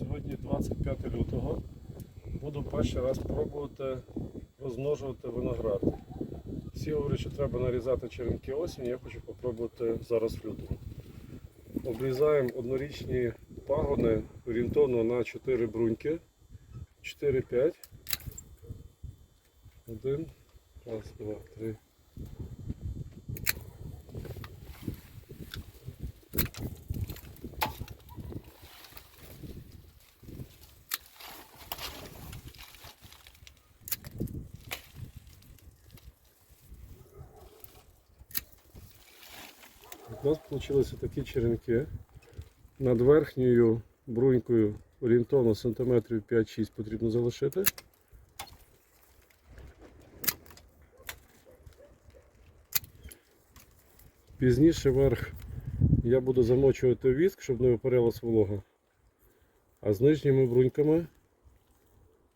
Сьогодні 25 лютого буду перший раз пробувати розмножувати виноград. Всі говорять, що треба нарізати черенки осінь, я хочу спробувати зараз в лютому. Обрізаємо однорічні пагони орієнтовно на 4 бруньки. 4-5. 1, 2, 3, У нас вийшли такі черенки. Над верхньою брунькою орієнтовно сантиметрів 5-6 потрібно залишити. Пізніше верх я буду замочувати віск, щоб не випарялась волога. А з нижніми бруньками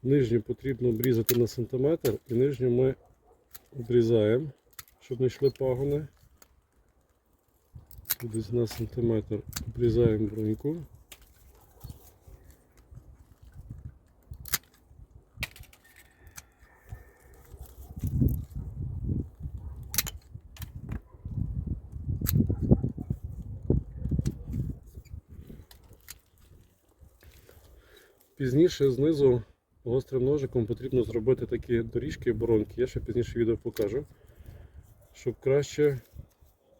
нижню потрібно обрізати на сантиметр і нижню ми обрізаємо, щоб не йшли пагони. Десь на сантиметр обрізаємо бруньку. Пізніше знизу гострим ножиком потрібно зробити такі доріжки боронки. Я ще пізніше відео покажу, щоб краще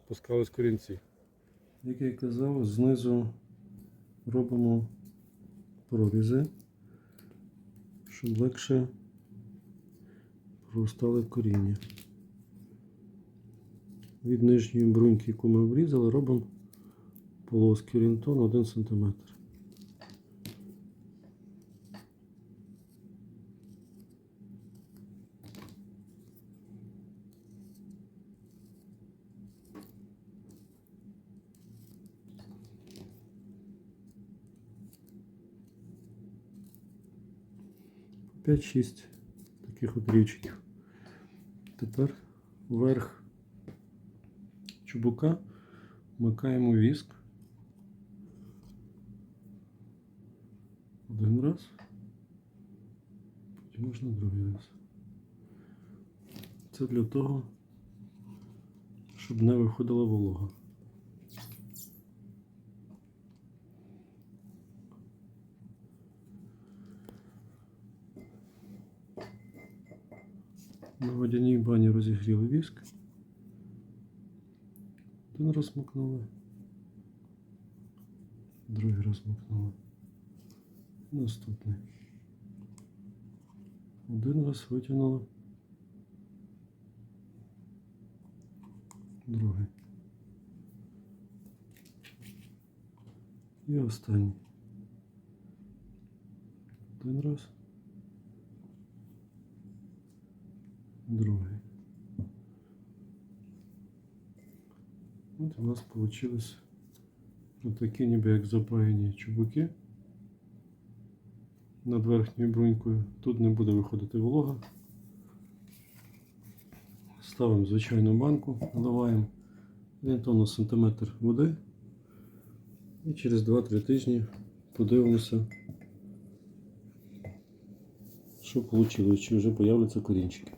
пускались корінці. Як я казав, знизу робимо прорізи, щоб легше проростали коріння. Від нижньої бруньки, яку ми обрізали, робимо полоски орієнтовно 1 см. П'ять-шість таких от рівчиків. Тепер вверх чубука вмикаємо віск. Один раз. Потім можна другий раз. Це для того, щоб не виходила волога. На водяній бані розігріли віск. Один раз макнули. Другий раз макнули. Наступний. Один раз витягнули. Другий. І останній. Один раз. Другий. От у нас вийшли такі ніби як запаяні чубуки над верхньою брунькою. Тут не буде виходити волога. Ставимо звичайну банку, наливаємо орієнтовно сантиметр води і через 2-3 тижні подивимося, що вийшло, чи вже появляться корінчики.